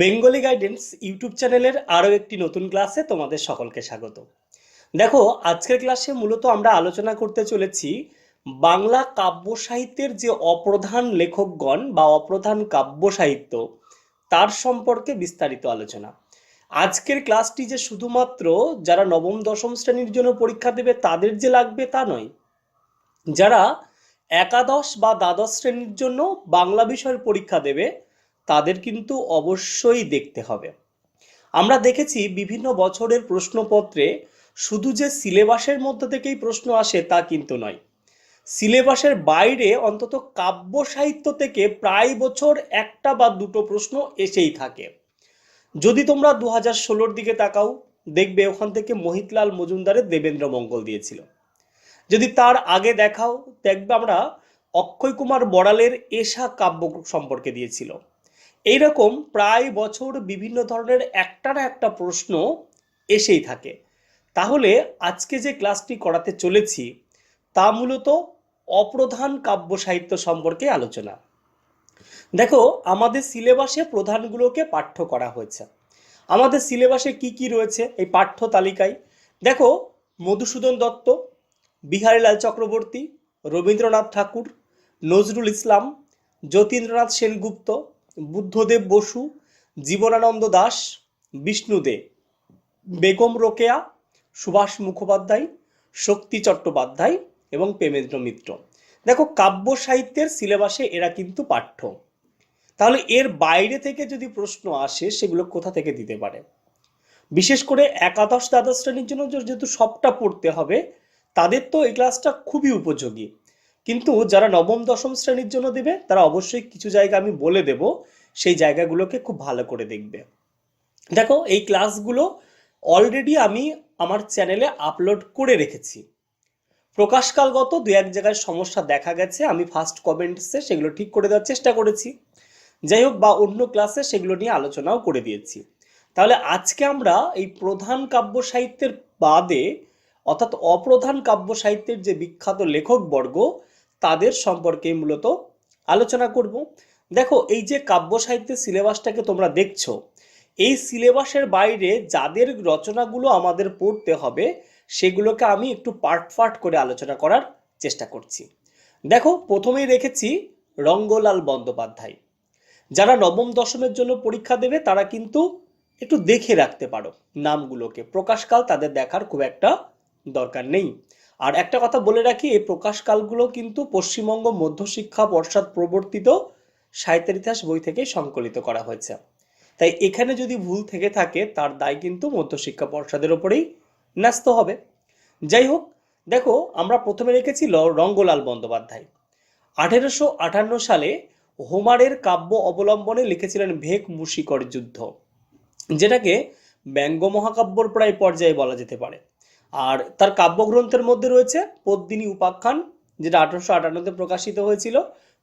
Bengali guidance YouTube চ্যানেলের আরও একটি নতুন ক্লাসে তোমাদের সকলকে স্বাগত। দেখো, আজকের ক্লাসে মূলত আমরা আলোচনা করতে চলেছি বাংলা কাব্য সাহিত্যের যে অপ্রধান লেখকগণ বা অপ্রধান কাব্য সাহিত্য, তার সম্পর্কে বিস্তারিত আলোচনা। আজকের ক্লাসটি যে শুধুমাত্র যারা নবম, দশম শ্রেণির জন্য পরীক্ষা দেবে, তাদের যে লাগবে তা নয়। যারা একাদশ বা দ্বাদশ শ্রেণির জন্য বাংলা বিষয়ের পরীক্ষা দেবে তাদের কিন্তু অবশ্যই দেখতে হবে। আমরা দেখেছি বিভিন্ন বছরের প্রশ্নপত্রে শুধু যে সিলেবাসের মধ্যে থেকেই প্রশ্ন আসে তা কিন্তু নয়। সিলেবাসের বাইরে অন্তত কাব্য সাহিত্য থেকে প্রায় বছর একটা বা দুটো প্রশ্ন এসেই থাকে। যদি তোমরা দু হাজার ষোলোর দিকে তাকাও, দেখবে ওখান থেকে মহিতলাল মজুমদারের দেবেন্দ্র মঙ্গল দিয়েছিল। যদি তার আগে দেখাও, দেখবে আমরা অক্ষয় কুমার বড়ালের এশা কাব্য সম্পর্কে দিয়েছিল। এইরকম প্রায় বছর বিভিন্ন ধরনের একটা না একটা প্রশ্ন এসেই থাকে। তাহলে আজকে যে ক্লাসটি করাতে চলেছি, তা মূলত অপ্রধান কাব্য সাহিত্য সম্পর্কে আলোচনা। দেখো, আমাদের সিলেবাসে প্রধানগুলোকে পাঠ্য করা হয়েছে। আমাদের সিলেবাসে কি কি রয়েছে এই পাঠ্য তালিকায়? দেখো, মধুসূদন দত্ত, বিহারীলাল চক্রবর্তী, রবীন্দ্রনাথ ঠাকুর, নজরুল ইসলাম, যতীন্দ্রনাথ সেনগুপ্ত বুদ্ধদেব বসু, জীবনানন্দ দাস, বিষ্ণুদে, বেগম রোকেয়া, সুভাষ মুখোপাধ্যায়, শক্তি চট্টোপাধ্যায় এবং প্রেমেন্দ্র মিত্র। দেখো, কাব্য সাহিত্যের সিলেবাসে এরা কিন্তু পাঠ্য। তাহলে এর বাইরে থেকে যদি প্রশ্ন আসে, সেগুলো কোথা থেকে দিতে পারে? বিশেষ করে একাদশ, দ্বাদশ শ্রেণির জন্য যেহেতু সবটা পড়তে হবে, তাদের তো এই ক্লাসটা খুবই উপযোগী। কিন্তু যারা নবম, দশম শ্রেণির জন্য দেবে, তারা অবশ্যই কিছু জায়গা আমি বলে দেব, সেই জায়গাগুলোকে খুব ভালো করে দেখবে। দেখো, এই ক্লাসগুলো অলরেডি আমি আমার চ্যানেলে আপলোড করে রেখেছি। প্রকাশকালগত দু এক জায়গায় সমস্যা দেখা গেছে, আমি ফার্স্ট কমেন্টসে সেগুলো ঠিক করে দেওয়ার চেষ্টা করেছি। যাই হোক, বা অন্য ক্লাসে সেগুলো নিয়ে আলোচনাও করে দিয়েছি। তাহলে আজকে আমরা এই প্রধান কাব্য সাহিত্যের বাদে, অর্থাৎ অপ্রধান কাব্য সাহিত্যের যে বিখ্যাত লেখকবর্গ তাদের সম্পর্কে মূলত আলোচনা করব। দেখো, এই যে কাব্য সাহিত্যের সিলেবাসটাকে তোমরা দেখছ, এই সিলেবাসের বাইরে যাদের রচনাগুলো আমাদের পড়তে হবে, সেগুলোকে আমি একটু পার্ট পার্ট করে আলোচনা করার চেষ্টা করছি। দেখো, প্রথমেই রেখেছি রঙ্গলাল বন্দ্যোপাধ্যায়। যারা নবম দশমের জন্য পরীক্ষা দেবে, তারা কিন্তু একটু দেখে রাখতে পারো নামগুলোকে। প্রকাশকাল তাদের দেখার খুব একটা দরকার নেই। আর একটা কথা বলে রাখি, এই প্রকাশকালগুলো কিন্তু পশ্চিমবঙ্গ মধ্যশিক্ষা পর্ষদ প্রবর্তিত সাহিত্যের ইতিহাস বই থেকে সংকলিত করা হয়েছে। তাই এখানে যদি ভুল থেকে থাকে, তার দায় কিন্তু মধ্যশিক্ষা পর্ষদের ওপরেই ন্যস্ত হবে। যাই হোক, দেখো, আমরা প্রথমে রেখেছি রঙ্গলাল বন্দ্যোপাধ্যায়। আঠেরোশো আটান্ন সালে হোমারের কাব্য অবলম্বনে লিখেছিলেন ভেক মুশিকর যুদ্ধ, যেটাকে ব্যঙ্গ মহাকাব্যর প্রায় পর্যায়ে বলা যেতে পারে। আর তার কাব্যগ্রন্থের মধ্যে রয়েছে পদ্মিনী উপাখ্যান, যেটা আঠারোশো আটান্নতে প্রকাশিত হয়েছিল,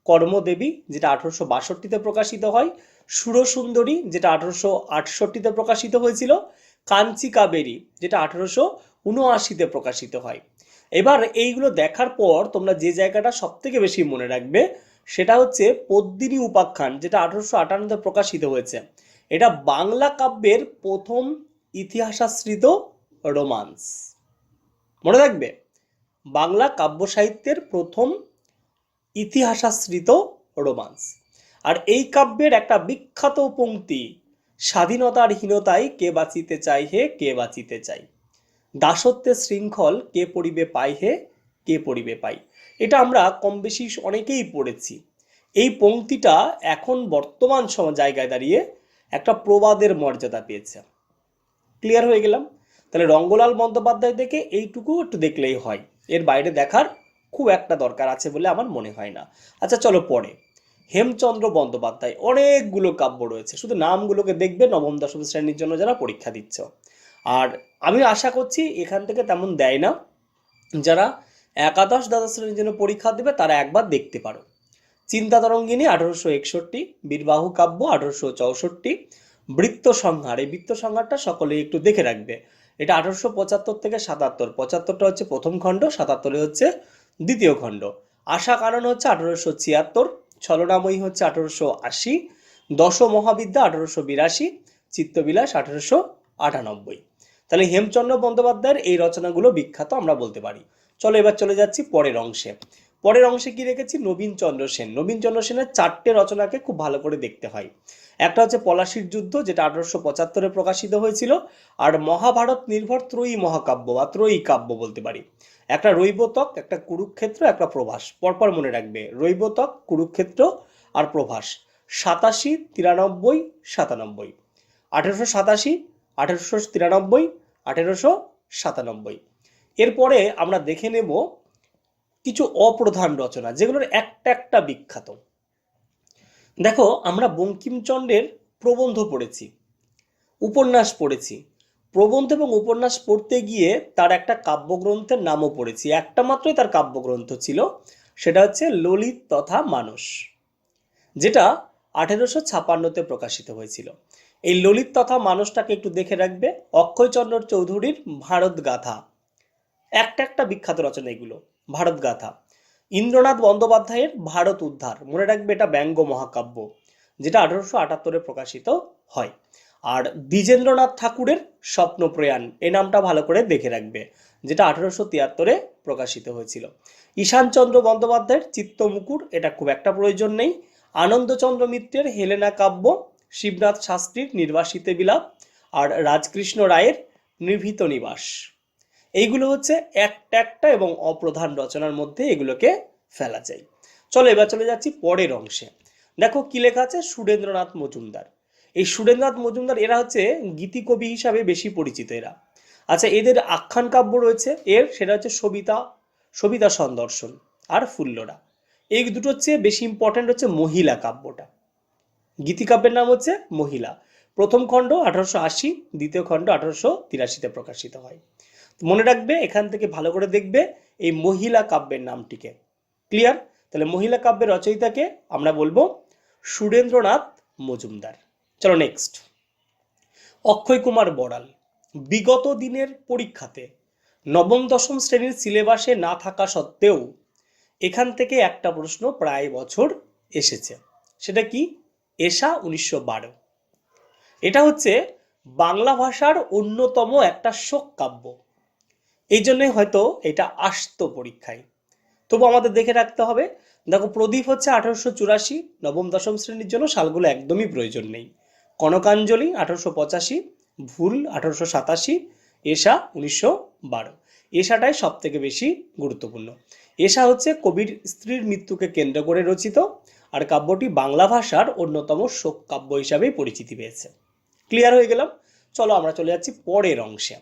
কর্মদেবী, যেটা আঠারোশো বাষট্টিতে প্রকাশিত হয়, সুরসুন্দরী, যেটা আঠারোশো আটষট্টিতে প্রকাশিত হয়েছিল কাঞ্চি কাবেরী যেটা আঠারোশো উনআশিতে প্রকাশিত হয়। এবার এইগুলো দেখার পর তোমরা যে জায়গাটা সব থেকে বেশি মনে রাখবে, সেটা হচ্ছে পদ্মিনী উপাখ্যান, যেটা আঠারোশো আটান্নতে প্রকাশিত হয়েছে। এটা বাংলা কাব্যের প্রথম ইতিহাসাশ্রিত রোমান্স। মনে রাখবে, বাংলা কাব্য সাহিত্যের প্রথম ইতিহাসাশ্রিত রোমান্স। আর এই কাব্যের একটা বিখ্যাত পংক্তি স্বাধীনতার হীনতায় কে বাঁচিতে চাই হে, কে বাঁচিতে চাই দাসত্বের শৃঙ্খল কে পড়িবে পাই হে, কে পড়িবে পাই এটা আমরা কম বেশি অনেকেই পড়েছি। এই পংক্তিটা এখন বর্তমান জায়গায় দাঁড়িয়ে একটা প্রবাদের মর্যাদা পেয়েছে। ক্লিয়ার হয়ে গেলাম? তাহলে রঙ্গলাল বন্দ্যোপাধ্যায় থেকে এইটুকু একটু দেখলেই হয়। এর বাইরে দেখার খুব একটা দরকার আছে বলে আমার মনে হয় না। আচ্ছা চলো পরে। হেমচন্দ্র বন্দ্যোপাধ্যায়, অনেকগুলো কাব্য রয়েছে। শুধু নামগুলোকে দেখবে নবম, দশম শ্রেণির জন্য যারা পরীক্ষা দিচ্ছ। আর আমি আশা করছি এখান থেকে তেমন দেয় না। যারা একাদশ, দ্বাদশ শ্রেণির জন্য পরীক্ষা দেবে, তারা একবার দেখতে পারো। চিন্তা তরঙ্গিনী আঠারোশো একষট্টি, বীরবাহু কাব্য, আঠারোশো চৌষট্টি, বৃত্ত সংহার। এই বৃত্ত সংহারটা সকলেই একটু দেখে রাখবে। এটা আঠারোশো পঁচাত্তর থেকে সাতাত্তর। পঁচাত্তরটা হচ্ছে প্রথম খণ্ড, সাতাত্তরে হচ্ছে দ্বিতীয় খণ্ড। আশা কারণ হচ্ছে আঠারোশো ছিয়াত্তর, ছলনাময়ী হচ্ছে আঠারোশো আশি দশ মহাবিদ্যা আঠারোশো বিরাশি, চিত্তবিলাস আঠারোশো আটানব্বই। তাহলে হেমচন্দ্র বন্দ্যোপাধ্যায়ের এই রচনাগুলো বিখ্যাত, আমরা বলতে পারি। চলো এবার চলে যাচ্ছি পরের অংশে। পরের অংশে কি রেখেছি? নবীন চন্দ্র সেন। নবীন চন্দ্র সেনের চারটে রচনাকে খুব ভালো করে দেখতে হয়। একটা হচ্ছে পলাশির যুদ্ধ, যেটা আঠারোশো পঁচাত্তরে প্রকাশিত হয়েছিল, আর মহাভারত নির্ভর ত্রয়ী মহাকাব্য, বা ত্রয়ী কাব্য বলতে পারি। একটা রৈবতক, একটা কুরুক্ষেত্র, একটা প্রভাস। পরপর মনে রাখবে, রৈবতক, কুরুক্ষেত্র আর প্রভাস। সাতাশি, তিরানব্বই, সাতানব্বই। আঠেরোশো সাতাশি, আঠেরোশো তিরানব্বই, আঠেরোশো সাতানব্বই। এরপরে আমরা দেখে নেব কিছু অপ্রধান রচনা, যেগুলোর একটা একটা বিখ্যাত। দেখো, আমরা বঙ্কিমচন্দ্রের প্রবন্ধ পড়েছি, উপন্যাস পড়েছি। প্রবন্ধ এবং উপন্যাস পড়তে গিয়ে তার একটা কাব্যগ্রন্থের নামও পড়েছি। একটা মাত্রই তার কাব্যগ্রন্থ ছিল, সেটা হচ্ছে ললিত তথা মানুষ যেটা আঠেরোশো ছাপান্নতে প্রকাশিত হয়েছিল। এই ললিত তথা মানুষটাকে একটু দেখে রাখবে, অক্ষয়চন্দ্র চৌধুরীর ভারত গাথা একটা একটা বিখ্যাত রচনা এগুলো ভারত গাথা ইন্দ্রনাথ বন্দ্যোপাধ্যায়ের ভারত উদ্ধার। মনে রাখবে এটা ব্যঙ্গ মহাকাব্য, যেটা আঠারোশো আটাত্তরে প্রকাশিত হয়। আর দ্বিজেন্দ্রনাথ ঠাকুরের স্বপ্নপ্রয়াণ এই নামটা ভালো করে দেখে রাখবে, যেটা আঠারোশো তিয়াত্তরে প্রকাশিত হয়েছিল। ঈশানচন্দ্র বন্দ্যোপাধ্যায়ের চিত্তমুকুর, এটা খুব একটা প্রয়োজন নেই। আনন্দচন্দ্র মিত্রের হেলেনা কাব্য, শিবনাথ শাস্ত্রীর নির্বাসিতে বিলাপ, আর রাজকৃষ্ণ রায়ের নিভৃত নিবাস। এইগুলো হচ্ছে একটা একটা এবং অপ্রধান রচনার মধ্যে এগুলোকে ফেলা যায়। চলো এবার চলে যাচ্ছি পরের অংশে। দেখো কি লেখা আছে? সুরেন্দ্রনাথ মজুমদার। এই সুরেন্দ্রনাথ মজুমদার, এরা হচ্ছে গীতিকবি হিসাবে বেশি পরিচিত এরা। আচ্ছা এদের আখ্যান কাব্য রয়েছে। এর সেটা হচ্ছে সবিতা সবিতা সন্দর্শন আর ফুল্লরা। এই দুটো হচ্ছে বেশি ইম্পর্ট্যান্ট হচ্ছে মহিলা কাব্যটা। গীতিকাব্যের নাম হচ্ছে মহিলা। প্রথম খণ্ড আঠারোশো আশি, দ্বিতীয় খণ্ড আঠারোশো তিরাশিতে প্রকাশিত হয়। মনে রাখবে, এখান থেকে ভালো করে দেখবে এই মহিলা কাব্যের নামটিকে। ক্লিয়ার তাহলে মহিলা কাব্যের রচয়িতাকে আমরা বলব সুরেন্দ্রনাথ মজুমদার। চলো নেক্সট অক্ষয় কুমার বড়াল, বিগত দিনের পরীক্ষাতে নবম, দশম শ্রেণির সিলেবাসে না থাকা সত্ত্বেও এখান থেকে একটা প্রশ্ন প্রায় বছর এসেছে। সেটা কি? এশা উনিশশো বারো। এটা হচ্ছে বাংলা ভাষার অন্যতম একটা শোক কাব্য। এই জন্যই হয়তো এটা আসতো পরীক্ষায়। তবু আমাদের দেখে রাখতে হবে, দেখো প্রদীপ হচ্ছে আঠারোশো চুরাশি, নবম, দশম শ্রেণির জন্য সালগুলো একদমই প্রয়োজন নেই। কনকাঞ্জলি আঠারোশো পঁচাশি, ভুল আঠারোশো সাতাশি, এশা উনিশশো বারো। এশাটাই সব থেকে বেশি গুরুত্বপূর্ণ। এশা হচ্ছে কবির স্ত্রীর মৃত্যুকে কেন্দ্র করে রচিত, আর কাব্যটি বাংলা ভাষার অন্যতম শোক কাব্য হিসাবেই পরিচিতি পেয়েছে। ক্লিয়ার হয়ে গেলাম? চলো আমরা চলে যাচ্ছি পরের অংশে।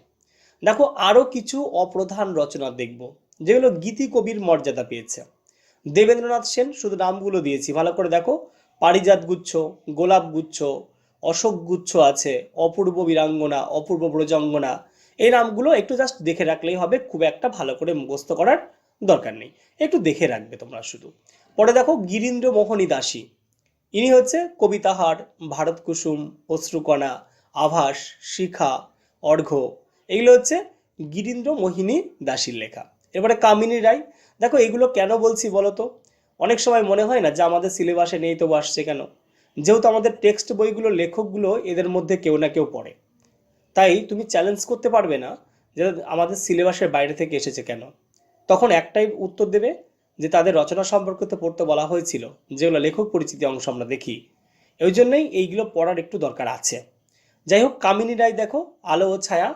দেখো আরও কিছু অপ্রধান রচনা দেখব, যেগুলো গীতি কবির মর্যাদা পেয়েছে। দেবেন্দ্রনাথ সেন শুধু নামগুলো দিয়েছি, ভালো করে দেখো। পারিজাত গুচ্ছ, গোলাপ গুচ্ছ, অশোক গুচ্ছ আছে, অপূর্ব বীরাঙ্গনা, অপূর্ব ব্রজাঙ্গনা। এই নামগুলো একটু জাস্ট দেখে রাখলেই হবে, খুব একটা ভালো করে মুখস্থ করার দরকার নেই। একটু দেখে রাখবে তোমরা শুধু। পরে দেখো গিরীন্দ্র মোহনী দাসী ইনি হচ্ছে কবিতাহার ভারত কুসুম অশ্রুকণা, আভাস, শিখা, অর্ঘ্য। এগুলো হচ্ছে গিরীন্দ্র মোহিনী দাসীর লেখা। এবারে কামিনী রায়, দেখো এগুলো কেন বলছি বলো তো অনেক সময় মনে হয় না যে আমাদের সিলেবাসে নেই তবু আসছে কেন? যেহেতু আমাদের টেক্সট বইগুলো, লেখকগুলো এদের মধ্যে কেউ না কেউ পড়ে। তাই তুমি চ্যালেঞ্জ করতে পারবে না যে আমাদের সিলেবাসের বাইরে থেকে এসেছে কেন? তখন একটাই উত্তর দেবে যে তাদের রচনা সম্পর্কিত পড়তে বলা হয়েছিল, যেগুলো লেখক পরিচিতি অংশ আমরা দেখি। ওই জন্যই এইগুলো পড়ার একটু দরকার আছে। যাই হোক, কামিনী রায় দেখো, আলো ও ছায়া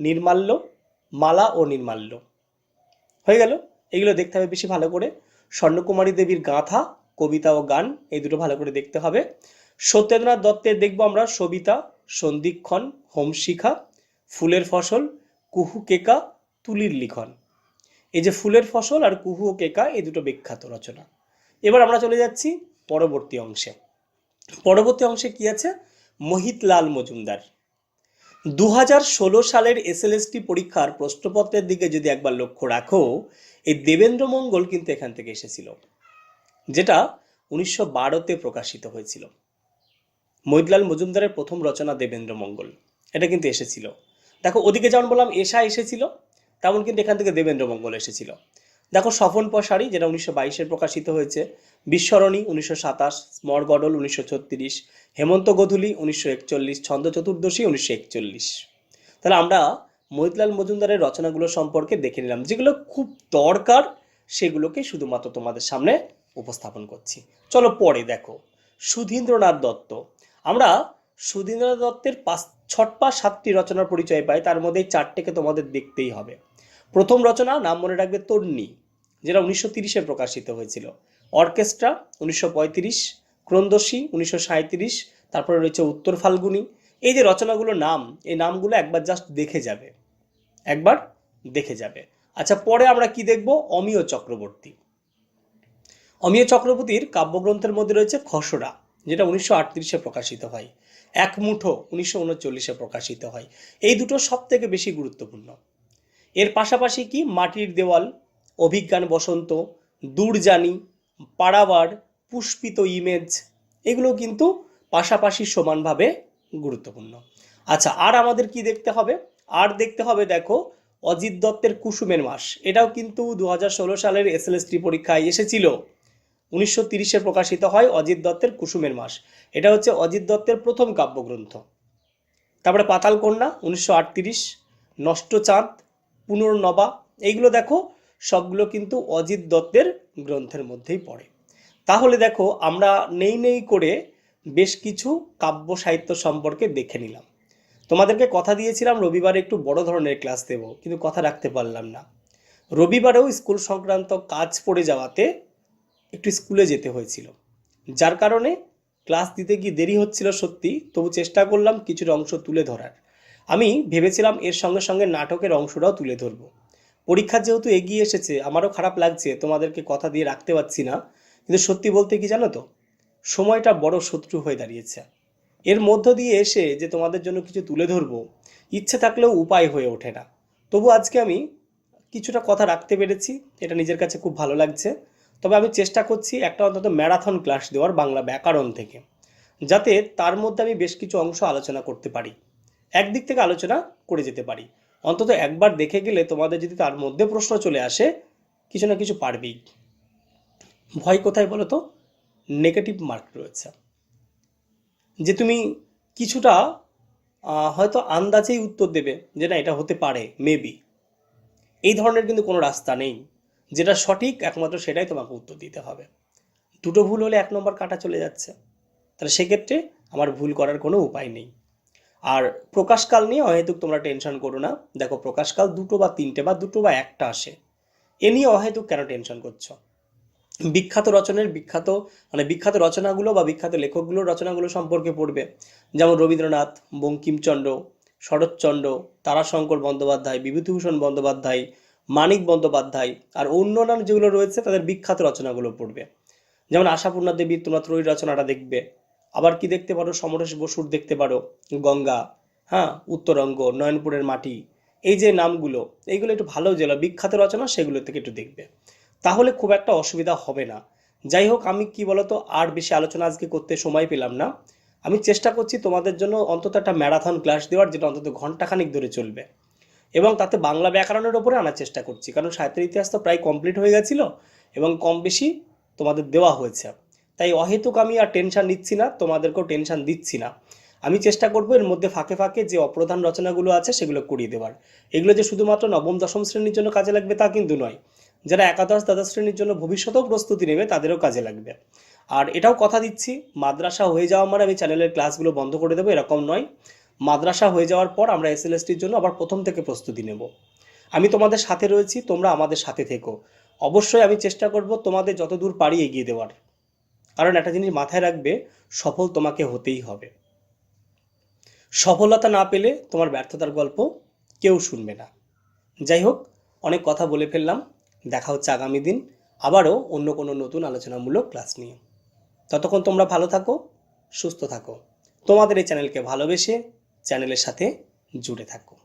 নির্মাল্য, মালা ও নির্মাল্য। হয়ে গেল? এগুলো দেখতে হবে বেশি ভালো করে। স্বর্ণকুমারী দেবীর গাঁথা, কবিতা ও গান, এই দুটো ভালো করে দেখতে হবে। সত্যেন্দ্রনাথ দত্তের দেখব আমরা সবিতা সন্ধিক্ষণ হোমশিখা, ফুলের ফসল, কুহু কেকা, তুলির লিখন। এই যে ফুলের ফসল আর কুহু ও কেকা, এই দুটো বিখ্যাত রচনা। এবার আমরা চলে যাচ্ছি পরবর্তী অংশে। পরবর্তী অংশে কি আছে? মোহিতলাল মজুমদার। দু সালের এসএলএসটি পরীক্ষার প্রশ্নপত্রের দিকে যদি একবার লক্ষ্য রাখো, এই দেবেন্দ্র মঙ্গল কিন্তু এখান থেকে এসেছিল, যেটা উনিশশো বারোতে প্রকাশিত হয়েছিল। মৈদলাল মজুমদারের প্রথম রচনা দেবেন্দ্র মঙ্গল, এটা কিন্তু এসেছিল। দেখো, ওদিকে যেমন বললাম এশা এসেছিল, তেমন কিন্তু এখান থেকে দেবেন্দ্র মঙ্গল এসেছিল। দেখো স্বপন পশারি যেটা উনিশশো বাইশের প্রকাশিত হয়েছে বিশ্বরণী উনিশশো সাতাশ স্মর গডল উনিশশো ছত্রিশ, হেমন্ত গোধূলি উনিশশো একচল্লিশ, ছন্দ চতুর্দশী উনিশশো একচল্লিশ। তাহলে আমরা মহিতলাল মজুমদারের রচনাগুলো সম্পর্কে দেখে নিলাম, যেগুলো খুব দরকার, সেগুলোকে শুধুমাত্র তোমাদের সামনে উপস্থাপন করছি। চলো পরে দেখো, সুধীন্দ্রনাথ দত্ত। আমরা সুধীন্দ্রনাথ দত্তের পাঁচ, ছট বা সাতটি রচনার পরিচয় পাই, তার মধ্যে চারটেকে তোমাদের দেখতেই হবে। প্রথম রচনা নাম মনে রাখবে তন্নি, যেটা উনিশশো তিরিশে প্রকাশিত হয়েছিল। অর্কেস্ট্রা উনিশশো পঁয়ত্রিশ, ক্রন্দশী উনিশশো সাঁত্রিশ তারপরে রয়েছে উত্তর ফাল্গুনী। এই যে রচনাগুলো নাম, এই নামগুলো একবার জাস্ট দেখে যাবে। একবার দেখে যাবে। আচ্ছা পরে আমরা কি দেখব? অমিয় চক্রবর্তী। অমিয় চক্রবর্তীর কাব্যগ্রন্থের মধ্যে রয়েছে খসড়া, যেটা উনিশশো আটত্রিশে প্রকাশিত হয়। এক মুঠো উনিশশো উনচল্লিশে প্রকাশিত হয়। এই দুটো সব থেকে বেশি গুরুত্বপূর্ণ। এর পাশাপাশি কি মাটির দেওয়াল, অভিজ্ঞান বসন্ত দূরজানি পাড়াবার পুষ্পিত ইমেজ, এগুলো কিন্তু পাশাপাশি সমানভাবে গুরুত্বপূর্ণ। আচ্ছা আর আমাদের কি দেখতে হবে? আর দেখতে হবে, দেখো, অজিত দত্তের কুসুমের মাস। এটাও কিন্তু দু হাজার ষোলো সালের এসএলএসটি পরীক্ষায় এসেছিল। উনিশশো তিরিশে প্রকাশিত হয় অজিত দত্তের কুসুমের মাস। এটা হচ্ছে অজিত দত্তের প্রথম কাব্যগ্রন্থ। তারপরে পাতাল কন্যা উনিশশো আটত্রিশ, নষ্ট চাঁদ পুনর্নবা, এইগুলো দেখো, সবগুলো কিন্তু অজিত দত্তের গ্রন্থের মধ্যেই পড়ে। তাহলে দেখো, আমরা নেই নেই করে বেশ কিছু কাব্য সাহিত্য সম্পর্কে দেখে নিলাম। তোমাদেরকে কথা দিয়েছিলাম, রবিবারে একটু বড় ধরনের ক্লাস দেব, কিন্তু কথা রাখতে পারলাম না। রবিবারেও স্কুল সংক্রান্ত কাজ পড়ে যাওয়াতে একটু স্কুলে যেতে হয়েছিল। যার কারণে ক্লাস দিতে গিয়ে দেরি হচ্ছিল সত্যি, তবু চেষ্টা করলাম কিছুটা অংশ তুলে ধরার। আমি ভেবেছিলাম এর সঙ্গে সঙ্গে নাটকের অংশটাও তুলে ধরবো। পরীক্ষা যেহেতু এগিয়ে এসেছে, আমারও খারাপ লাগছে, তোমাদেরকে কথা দিয়ে রাখতে পারছি না। কিন্তু সত্যি বলতে কি জানো তো? সময়টা বড় শত্রু হয়ে দাঁড়িয়েছে। এর মধ্য দিয়ে এসে যে তোমাদের জন্য কিছু তুলে ধরবো, ইচ্ছে থাকলেও উপায় হয়ে ওঠে না। তবু আজকে আমি কিছুটা কথা রাখতে পেরেছি, এটা নিজের কাছে খুব ভালো লাগছে। তবে আমি চেষ্টা করছি একটা অন্তত ম্যারাথন ক্লাস দেওয়ার বাংলা ব্যাকরণ থেকে, যাতে তার মধ্যে আমি বেশ কিছু অংশ আলোচনা করতে পারি। একদিক থেকে আলোচনা করে যেতে পারি। অন্তত একবার দেখে গেলে তোমাদের যদি তার মধ্যে প্রশ্ন চলে আসে, কিছু না কিছু পারবেই। ভয় কোথায় বলো তো? নেগেটিভ মার্ক রয়েছে। যে তুমি কিছুটা হয়তো আন্দাজেই উত্তর দেবে যে না, এটা হতে পারে মেবি এই ধরনের কিন্তু কোনো রাস্তা নেই। যেটা সঠিক, একমাত্র সেটাই তোমাকে উত্তর দিতে হবে। দুটো ভুল হলে এক নম্বর কাটা চলে যাচ্ছে। তাহলে সেক্ষেত্রে আমার ভুল করার কোনো উপায় নেই। আর প্রকাশকাল নিয়ে অহেতুক তোমরা টেনশন করো না। দেখো প্রকাশকাল দুটো বা তিনটে বা দুটো বা একটা আসে। এ নিয়ে অহেতুক কেন টেনশন করছ? বিখ্যাত রচনের বিখ্যাত মানে বিখ্যাত রচনাগুলো বা বিখ্যাত লেখকগুলোর রচনাগুলো সম্পর্কে পড়বে। যেমন রবীন্দ্রনাথ, বঙ্কিমচন্দ্র, শরৎচন্দ্র, তারাশঙ্কর বন্দ্যোপাধ্যায়, বিভূতিভূষণ বন্দ্যোপাধ্যায়, মানিক বন্দ্যোপাধ্যায় আর অন্য অন্যান্য যেগুলো রয়েছে তাদের বিখ্যাত রচনাগুলো পড়বে। যেমন আশাপূর্ণা দেবীর তোমরা ত্রয়ী রচনাটা দেখবে। আবার কি দেখতে পারো? সমরেশ বসুর দেখতে পারো। গঙ্গা হ্যাঁ? উত্তরঙ্গ, নয়নপুরের মাটি। এই যে নামগুলো, এইগুলো একটু ভালো যেগুলো বিখ্যাত রচনা, সেগুলো থেকে একটু দেখবে। তাহলে খুব একটা অসুবিধা হবে না। যাই হোক, আমি কি বলতো, আর বেশি আলোচনা আজকে করতে সময় পেলাম না। আমি চেষ্টা করছি তোমাদের জন্য অন্তত একটা ম্যারাথন ক্লাস দেওয়ার, যেটা অন্তত ঘন্টাখানিক ধরে চলবে। এবং তাতে বাংলা ব্যাকরণের ওপরে আনার চেষ্টা করছি। কারণ সাহিত্যের ইতিহাস তো প্রায় কমপ্লিট হয়ে গেছিল এবং কম বেশি তোমাদের দেওয়া হয়েছে। তাই অহেতুক আমি আর টেনশন নিচ্ছি না, তোমাদেরকেও টেনশন দিচ্ছি না। আমি চেষ্টা করব এর মধ্যে ফাঁকে ফাঁকে যে অপ্রধান রচনাগুলো আছে সেগুলো করিয়ে দেওয়ার এগুলো যে শুধুমাত্র নবম, দশম শ্রেণির জন্য কাজে লাগবে তা কিন্তু নয়, যারা একাদশ, দ্বাদশ শ্রেণির জন্য ভবিষ্যতেও প্রস্তুতি নেবে তাদেরও কাজে লাগবে। আর এটাও কথা দিচ্ছি, মাদ্রাসা হয়ে যাওয়া মানে আমি চ্যানেলের ক্লাসগুলো বন্ধ করে দেবো, এরকম নয়। মাদ্রাসা হয়ে যাওয়ার পর আমরা এসএলএসটির জন্য আবার প্রথম থেকে প্রস্তুতি নেব। আমি তোমাদের সাথে রয়েছি, তোমরা আমাদের সাথে থেকো। অবশ্যই আমি চেষ্টা করব তোমাদের যতদূর পারি এগিয়ে দেওয়ার। কারণ একটা জিনিস মাথায় রাখবে, সফল তোমাকে হতেই হবে। সফলতা না পেলে তোমার ব্যর্থতার গল্প কেউ শুনবে না। যাই হোক, অনেক কথা বলে ফেললাম। দেখা হচ্ছে আগামী দিন আবারও অন্য কোনো নতুন আলোচনামূলক ক্লাস নিয়ে। ততক্ষণ তোমরা ভালো থাকো, সুস্থ থাকো। তোমাদের এই চ্যানেলকে ভালোবেসে চ্যানেলের সাথে জুড়ে থাকো।